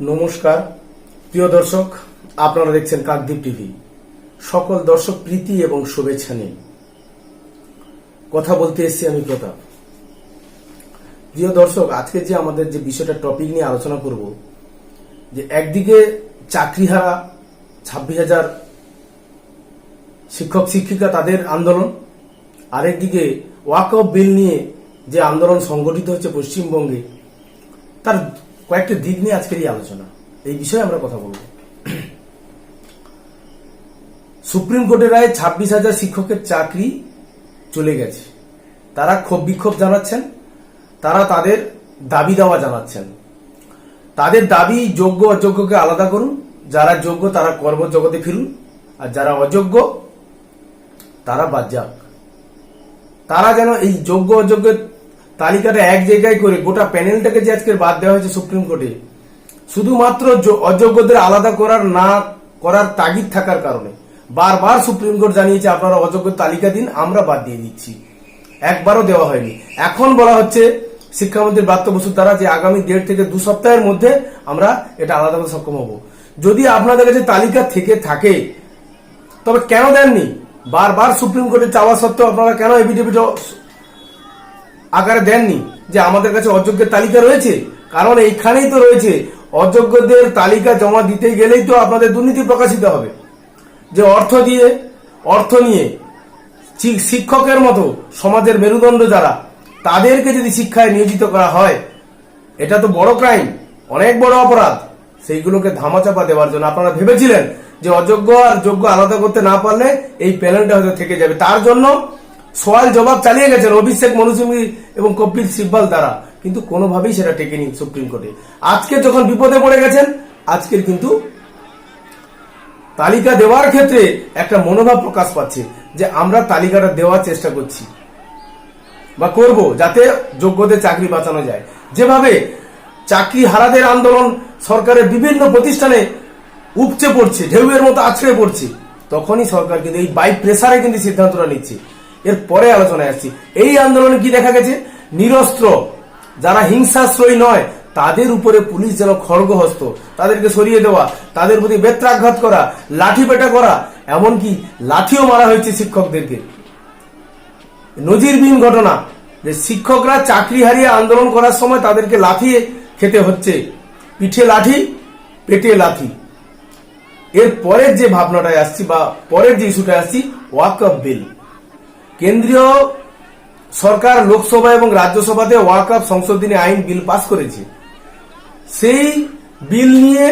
নমস্কার। প্রিয় দর্শক, আপনারা দেখছেন কাকদ্বীপ টিভি। সকল দর্শক প্রীতি এবং শুভেচ্ছা নিয়ে। কথা বলতে এসেছি আমি প্রতাপ। প্রিয় দর্শক, আজকে যে আমাদের যে বিষয়টা টপিক নিয়ে আলোচনা করব, যে একদিকে চাকরিহারা ছাব্বিশ হাজার শিক্ষক, শিক্ষিকা তাদের আন্দোলন, আরেকদিকে ওয়াক অফ বিল নিয়ে যে আন্দোলন সংগঠিত হচ্ছে পশ্চিমবঙ্গে, তার কয়েকটি দিক নিয়ে আজকের এই আলোচনা। এই বিষয়ে আমরা কথা বলব। সুপ্রিম কোর্টের রায়ে ছাব্বিশ হাজার শিক্ষকের চাকরি চলে গেছে। তারা ক্ষোভ বিক্ষোভ জানাচ্ছেন। তারা তাদের দাবি দেওয়া জানাচ্ছেন। তাদের দাবি যোগ্য, অযোগ্যকে আলাদা করুন। যারা যোগ্য, তারা কর্মজগতে ফিরুন। আর যারা অযোগ্য, তারা বাদ যাক। তারা যেন এই যোগ্য, অযোগ্যের তালিকাটা এক জায়গায় করে গোটা প্যানেলটাকে যে আজকে বাদ দেওয়া হয়েছে সুপ্রিম কোর্টে, শুধুমাত্র অযোগ্যদের আলাদা করার না, করার তাগিদ থাকার কারণে। বারবার সুপ্রিম কোর্ট জানিয়েছে, আপনারা অযোগ্য তালিকা দিন, আমরা বাদ দিয়ে দিচ্ছি। একবারও দেওয়া হয়নি। এখন বলা হচ্ছে, শিক্ষামন্ত্রী ব্রাত্য বসুর দ্বারা যে আগামী দেড় থেকে দু সপ্তাহের মধ্যে আমরা এটা আলাদা করতে সক্ষম হব। যদি আপনাদের কাছে তালিকা থেকে থাকে, তবে কেন দেননি? বারবার সুপ্রিম কোর্টে চাওয়া সত্ত্বেও আপনারা কেন এভিডেভিট আকারে দেননি, যে আমাদের কাছে অযোগ্যের তালিকা রয়েছে? কারণ এইখানেই তো রয়েছে, অযোগ্যদের তালিকা জমা দিতে গেলেই তো আপনাদের দুর্নীতি প্রকাশিত হবে। যে অর্থ দিয়ে, অর্থ নিয়ে শিক্ষকের মতো সমাজের মেরুদণ্ড যারা, তাদেরকে যদি শিক্ষায় নিয়োজিত করা হয়, এটা তো বড় ক্রাইম, অনেক বড় অপরাধ। সেইগুলোকে ধামাচাপা দেওয়ার জন্য আপনারা ভেবেছিলেন যে অযোগ্য আর যোগ্য আলাদা করতে না পারলে এই প্যানেলটা হয়তো থেকে যাবে। তার জন্য সওয়াল জবাব চালিয়ে গেছেন অভিষেক মনুসিংহ এবং কপিল সিব্বাল দ্বারা। কিন্তু কোনোভাবেই সেটা টেকেনি সুপ্রিম কোর্টে। আজকে যখন বিপদে পড়ে গেছেন, আজকের কিন্তু তালিকা দেওয়ার ক্ষেত্রে একটা মনোভাব প্রকাশ পাচ্ছে যে আমরা তালিকাটা দেওয়ার চেষ্টা করছি বা করব যাতে যোগ্যদের চাকরি বাঁচানো যায়। যেভাবে চাকরি হারাদের আন্দোলন সরকারের বিভিন্ন প্রতিষ্ঠানে উপচে পড়ছে, ঢেউয়ের মতো আছড়ে পড়ছে, তখনই সরকার কিন্তু এই বাই প্রেসারে কিন্তু সিদ্ধান্তটা নিচ্ছে। এর পরে আলোচনায় আসছি। এই আন্দোলনে কি দেখা গেছে? নিরস্ত্র। যারা হিংসাশ্রয়ী নয়, তাদের উপরে পুলিশ যেন খড়গহস্ত। তাদেরকে সরিয়ে দেওয়া, তাদের প্রতি বেত্রাঘাত করা, লাঠি পেটা করা, এমনকি লাঠিও মারা হয়েছে শিক্ষকদেরকে। নজিরবিহীন ঘটনা, যে শিক্ষকরা চাকরি হারিয়ে আন্দোলন করার সময় তাদেরকে লাথিয়ে খেতে হচ্ছে। পিঠে লাঠি, পেটে লাঠি। এর পরের যে ভাবনাটায় আসছি বা পরের যে ইস্যুটায় আসছি ওয়াক অফ বিল। কেন্দ্রীয় সরকার, লোকসভা এবং রাজ্যসভাতে ওয়াক অফ সংশোধনী আইন বিল পাস করেছে। সেই বিল নিয়ে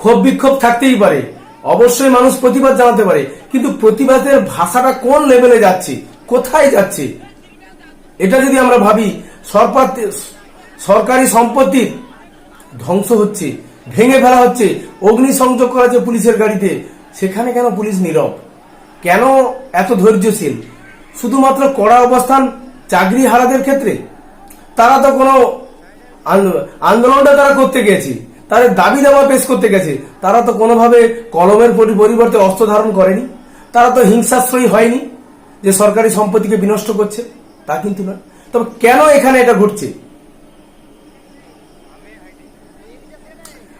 ক্ষোভ বিক্ষোভ থাকতেই পারে। অবশ্যই মানুষ প্রতিবাদ জানাতে পারে, কিন্তু প্রতিবাদের ভাষাটা কোন লেভেলে যাচ্ছে, কোথায় যাচ্ছে, এটা যদি আমরা ভাবি সরকার সরকারি সম্পত্তির ধ্বংস হচ্ছে, ভেঙে ফেলা হচ্ছে অগ্নি সংযোগ করা হচ্ছে পুলিশের গাড়িতে, সেখানে কেন পুলিশ নীরব? কেন এত ধৈর্যশীল? শুধুমাত্র কড়া অবস্থান চাকরি হারাদের ক্ষেত্রে? তারা তো কোনো আন্দো- আন্দোলনটা তারা করতে গেছে। তাদের দাবি দাবা পেশ করতে গেছে। তারা তো কোনোভাবে কলমের পরি- পরিবর্তে অস্ত্র ধারণ করেনি। তারা তো হিংসাশ্রয়ী হয়নি যে সরকারি সম্পত্তিকে বিনষ্ট করছে। তা কিন্তু নয়। তবে কেন এখানে এটা ঘটছে?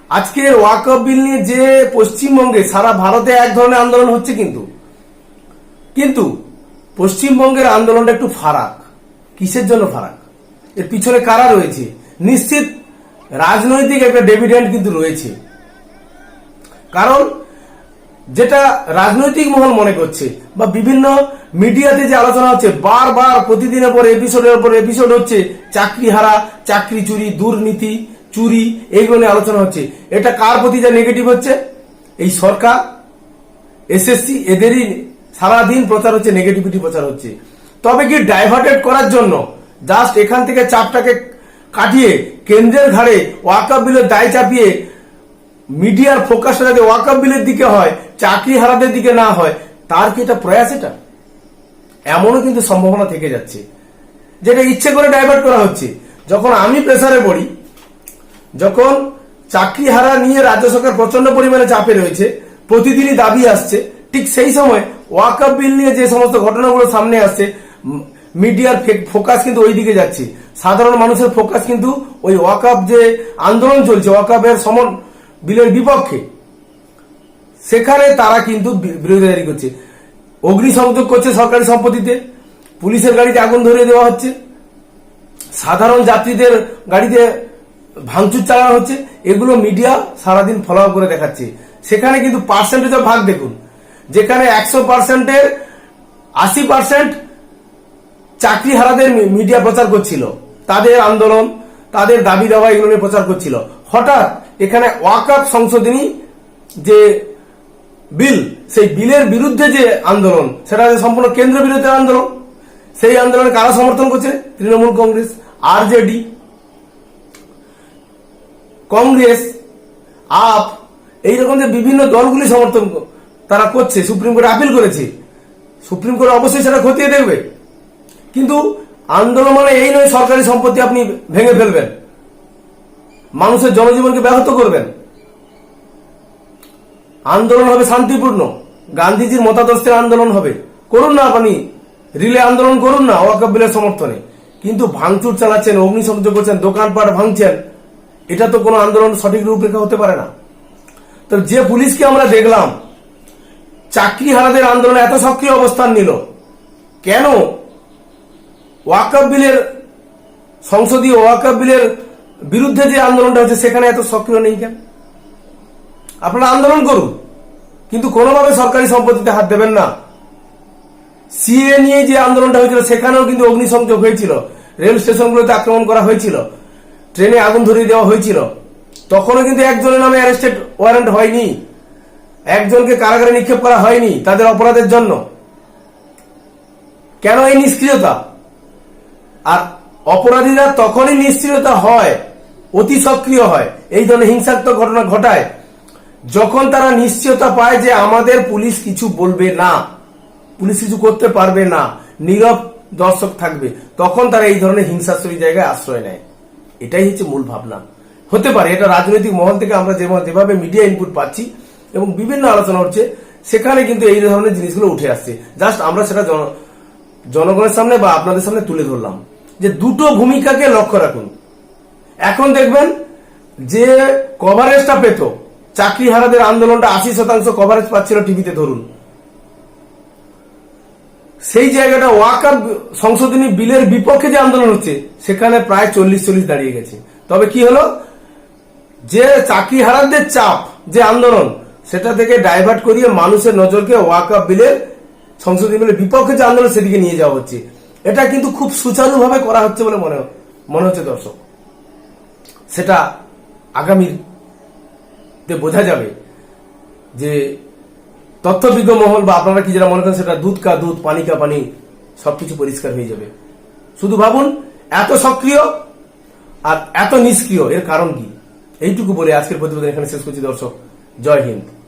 আজকের ওয়াকফ বিল নিয়ে যে পশ্চিমবঙ্গে সারা ভারতে এক ধরনের আন্দোলন হচ্ছে কিন্তু। কিন্তু পশ্চিমবঙ্গের আন্দোলনটা একটু ফারাক। কিসের জন্য ফারাক? এর পিছনে কারা রয়েছে? নিশ্চিত রাজনৈতিক একটা ডেভিডেন্ট কিন্তু রয়েছে। কারণ যেটা রাজনৈতিক মহল মনে করছে বা বিভিন্ন মিডিয়াতে যে আলোচনা হচ্ছে, বারবার প্রতিদিনের পর এপিসোডের পর এপিসোড হচ্ছে চাকরি হারা চাকরি চুরি, দুর্নীতি, চুরি, এইগুলো নিয়ে আলোচনা হচ্ছে। এটা কার প্রতি যা নেগেটিভ হচ্ছে? এই সরকার, এসএসসি, এদেরই সারাদিন প্রচার হচ্ছে নেগেটিভিটি প্রচার হচ্ছে। তবে কি ডাইভার্টেড করার জন্য জাস্ট এখান থেকে চাপটাকে কাটিয়ে কেন্দ্রের ঘাড়ে ওয়াকাপ বিলের দায় চাপিয়ে মিডিয়ার ফোকাসটা যাতে ওয়াকাপ বিলের দিকে হয়, চাকরি হারাদের দিকে না হয়, তার কি এটা প্রয়াস এটা? এমনও কিন্তু সম্ভাবনা থেকে যাচ্ছে। যেটা ইচ্ছে করে ডাইভার্ট করা হচ্ছে। যখন আমি প্রেসারে পড়ি, যখন চাকরি হারা নিয়ে রাজ্য সরকার প্রচণ্ড পরিমাণে চাপে রয়েছে, প্রতিদিনই দাবি আসছে, ঠিক সেই সময় ওয়াকআপ বিল নিয়ে যে সমস্ত ঘটনাগুলো সামনে আসছে মিডিয়ার ফোকাস কিন্তু ওই দিকে যাচ্ছে। সাধারণ মানুষের ফোকাস কিন্তু ওই ওয়াকাপ যে আন্দোলন চলছে ওয়াকাপের সমন, বিলের বিপক্ষে, সেখানে তারা কিন্তু বিরোধিতারি করছে। অগ্নিসংযোগ করছে সরকারি সম্পত্তিতে, পুলিশের গাড়িতে আগুন ধরিয়ে দেওয়া হচ্ছে, সাধারণ যাত্রীদের গাড়িতে ভাঙচুর চালানো হচ্ছে, এগুলো মিডিয়া সারাদিন ফলো করে দেখাচ্ছে। সেখানে কিন্তু পার্সেন্টেজের ভাগ দেখুন যেখানে একশো পার্সেন্টের আশি পার্সেন্ট চাকরি হারাদের মিডিয়া প্রচার করছিল। তাদের আন্দোলন, তাদের দাবি দাওয়া এগুলো প্রচার করছিল। হঠাৎ এখানে ওয়াকআপ সংশোধনী যে বিল, সেই বিলের বিরুদ্ধে যে আন্দোলন, সেটা সম্পূর্ণ কেন্দ্র বিরোধী আন্দোলন, সেই আন্দোলনে কারা সমর্থন করছে? তৃণমূল কংগ্রেস, আরজেডি, কংগ্রেস, আপ, এইরকম যে বিভিন্ন দলগুলি সমর্থন তারা করছে, সুপ্রিম কোর্টে আপিল করেছে। সুপ্রিম কোর্ট অবশ্যই সেটা খতিয়ে দেখবে। কিন্তু আন্দোলন মানে এই নয়, সরকারি সম্পত্তি আপনি ভেঙে ফেলবেন। মানুষের জনজীবনকে ব্যাহত করবেন। আন্দোলন হবে শান্তিপূর্ণ। গান্ধীজির মতাদর্শের আন্দোলন হবে। করুন না আপনি, রিলে আন্দোলন করুন না ওয়াকফ বিলের সমর্থনে। কিন্তু ভাঙচুর চালাচ্ছেন, অগ্নিসংযোগ করছেন, দোকানপাট ভাঙছেন, এটা তো কোনো আন্দোলন সঠিক রূপরেখা হতে পারে না। তো যে পুলিশকে আমরা দেখলাম চাকরি হারাদের আন্দোলনে এত সক্রিয় অবস্থান নিল। কেন? ওয়াকফ বিলের, সংসদীয় ওয়াকফ বিলের বিরুদ্ধে যে আন্দোলনটা হচ্ছে, সেখানে এত সক্রিয় নেই কেন? আপনারা আন্দোলন করুন, কিন্তু কোনোভাবে সরকারি সম্পত্তিতে হাত দেবেন না। সিএ নিয়ে যে আন্দোলনটা হয়েছিল, সেখানেও কিন্তু অগ্নিসংযোগ হয়েছিল। রেল স্টেশনগুলোতে আক্রমণ করা হয়েছিল। ট্রেনে আগুন ধরিয়ে দেওয়া হয়েছিল। তখনও কিন্তু একজনের নামে অ্যারেস্টেড ওয়ারেন্ট হয়নি। একজনকে কারাগারে নিক্ষেপ করা হয়নি তাদের অপরাধের জন্য। কেন এই নিষ্ক্রিয়তা? আর অপরাধীরা তখনই নিষ্ক্রিয়তা হয়, অতি সক্রিয় হয়। এই ধরনের হিংসাত্মক ঘটনা ঘটায়। যখন তারা নিশ্চয়তা পায় যে আমাদের পুলিশ কিছু বলবে না, পুলিশ কিছু করতে পারবে না, নীরব দর্শক থাকবে, তখন তারা এই ধরনের হিংসাত্মক জায়গায় আশ্রয় নেয়। এটাই হচ্ছে মূল ভাবনা। হতে পারে এটা রাজনৈতিক মহল থেকে আমরা যেভাবে মিডিয়া ইনপুট পাচ্ছি এবং বিভিন্ন আলোচনা হচ্ছে, সেখানে কিন্তু এই ধরনের জিনিসগুলো উঠে আসছে। জাস্ট আমরা সেটা জন- জনগণের সামনে বা আপনাদের সামনে তুলে ধরলাম। যে দুটো ভূমিকাকে লক্ষ্য রাখুন। এখন দেখবেন যে কভারেজটা পেত চাকরি হারাদের আন্দোলনটা আশি শতাংশ কভারেজ পাচ্ছিল টিভিতে ধরুন। সেই জায়গাটা ওয়াকার সংশোধনী বিলের বিপক্ষে যে আন্দোলন হচ্ছে, সেখানে প্রায় চল্লিশ চল্লিশ দাঁড়িয়ে গেছে। তবে কি হলো? যে চাকরি হারাদের চাপ, যে আন্দোলন সেটা থেকে ডাইভার্ট করিয়ে মানুষের নজরকে ওয়াকআপ বিলের সংশোধনী বিলের বিপক্ষে যে আন্দোলন সেদিকে নিয়ে যাওয়া হচ্ছে। এটা কিন্তু খুব সুচারুভাবে করা হচ্ছে বলে মনে মনে হচ্ছে দর্শক। সেটা আগামীতে বোঝা যাবে যে তথ্যবিজ্ঞ মহল বা আপনারা কি যেটা মনে করেন সেটা দুধ কা দুধ, পানি কা পানি সবকিছু পরিষ্কার হয়ে যাবে। শুধু ভাবুন, এত সক্রিয় আর এত নিষ্ক্রিয়, এর কারণ কি? এইটুকু বলে আজকের প্রতিবেদন এখানে শেষ করছি দর্শক। জয় হিন্দ।